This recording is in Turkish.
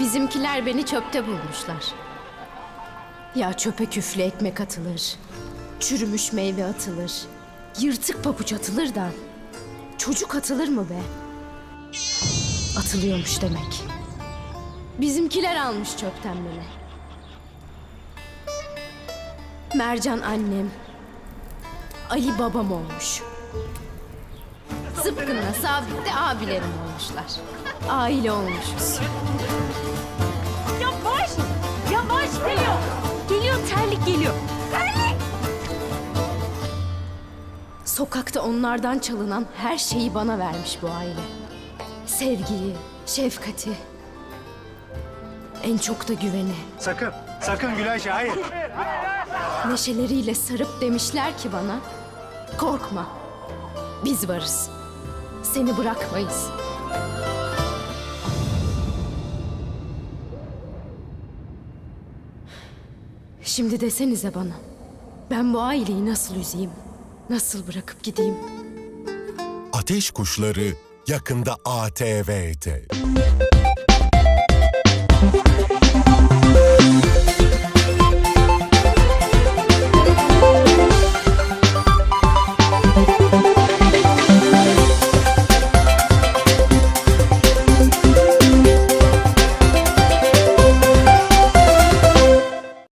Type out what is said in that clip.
Bizimkiler beni çöpte bulmuşlar. Ya çöpe küflü ekmek atılır. Çürümüş meyve atılır. Yırtık pabuç atılır da. Çocuk atılır mı be? Atılıyormuş demek. Bizimkiler almış çöpten beni. Mercan annem. Ali babam olmuş. Zıpkınla Sabit de abilerim olmuşlar. Aile olmuşuz. Yavaş! Yavaş geliyor. Geliyor terlik geliyor. Terlik! Sokakta onlardan çalınan her şeyi bana vermiş bu aile. Sevgiyi, şefkati. En çok da güveni. Sakın, sakın Gülayşe hayır. Neşeleriyle sarıp demişler ki bana... Korkma, biz varız. Seni bırakmayız. Şimdi desenize bana. Ben bu aileyi nasıl üzeyim? Nasıl bırakıp gideyim? Ateş Kuşları yakında ATV'de.